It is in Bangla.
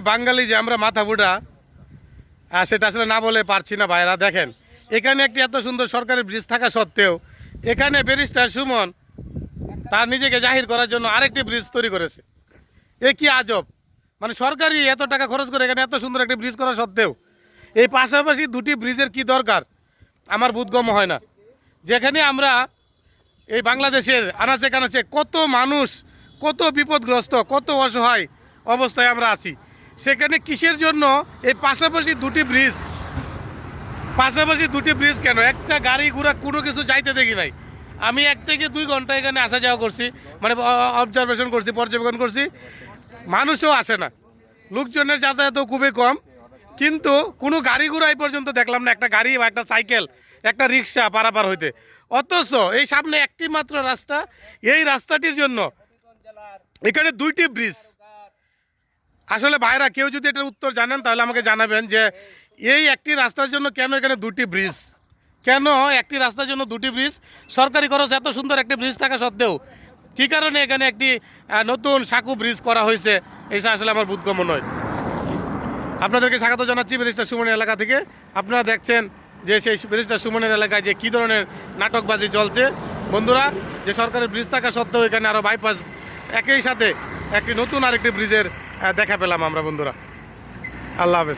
বাঙালি যে আমরা মাথা বুড়া সেটা আসলে না বলে পারছি না ভাইরা দেখেন। এখানে একটি এত সুন্দর সরকারি ব্রিজ থাকা সত্ত্বেও, এখানে ব্যারিস্টার সুমন, তার নিজেকে জাহির করার জন্য আরেকটি ব্রিজ তৈরি করেছে। এ কি আজব! মানে সরকারি এত টাকা খরচ করে এখানে এত সুন্দর একটি ব্রিজ করা সত্ত্বেও, এই পাশাপাশি দুটি ব্রিজের কি দরকার? আমার বোধগম্য হয় না। যেখানে আমরা এই বাংলাদেশের আনাচে কানাচে কত মানুষ, কত বিপদগ্রস্ত, কত অসহায় অবস্থায় আমরা আছি। সেখানে কিসের জন্য? এই পাশাপাশি দুটি ব্রিজ পাশাপাশি দুটি ব্রিজ কেন? একটা গাড়ি ঘোড়া কোনো কিছু যাইতে দেখি নাই। আমি এক থেকে দুই ঘণ্টা এখানে আসা যাওয়া করছি মানে অবজারভেশন করছি, পর্যবেক্ষণ করছি। মানুষও আসে না। লোকজনের যাতায়াতও খুবই কম। কিন্তু কোনো গাড়ি ঘোড়া এই পর্যন্ত দেখলাম না, একটা গাড়ি বা একটা সাইকেল, একটা রিক্সা পারাপার হইতে। অথচ এই সামনে একটি মাত্র রাস্তা, এই রাস্তাটির জন্য এখানে দুইটি ব্রিজ আসলে ভাইরা, কেউ যদি এটার উত্তর জানেন, তাহলে আমাকে জানাবেন যে এই একটি রাস্তার জন্য কেন এখানে দুটি ব্রিজ? কেন একটি রাস্তার জন্য দুটি ব্রিজ? সরকারি খরচ এত সুন্দর একটি ব্রিজ থাকা সত্ত্বেও কী কারণে এখানে একটি নতুন সাকু ব্রিজ করা হয়েছে? এটা আসলে আমার বোধগম্য নয়। আপনাদেরকে স্বাগত জানাচ্ছি ব্রিজটা সুমনের এলাকা থেকে। আপনারা দেখছেন যে সেই ব্রিজটা সুমনের এলাকায় যে কী ধরনের নাটকবাজি চলছে। বন্ধুরা, যে সরকারের ব্রিজ থাকা সত্ত্বেও এখানে আরও বাইপাস একই সাথে একটি নতুন আরেকটি ব্রিজের দেখা পেলাম আমরা বন্ধুরা। আল্লাহ হাফেজ।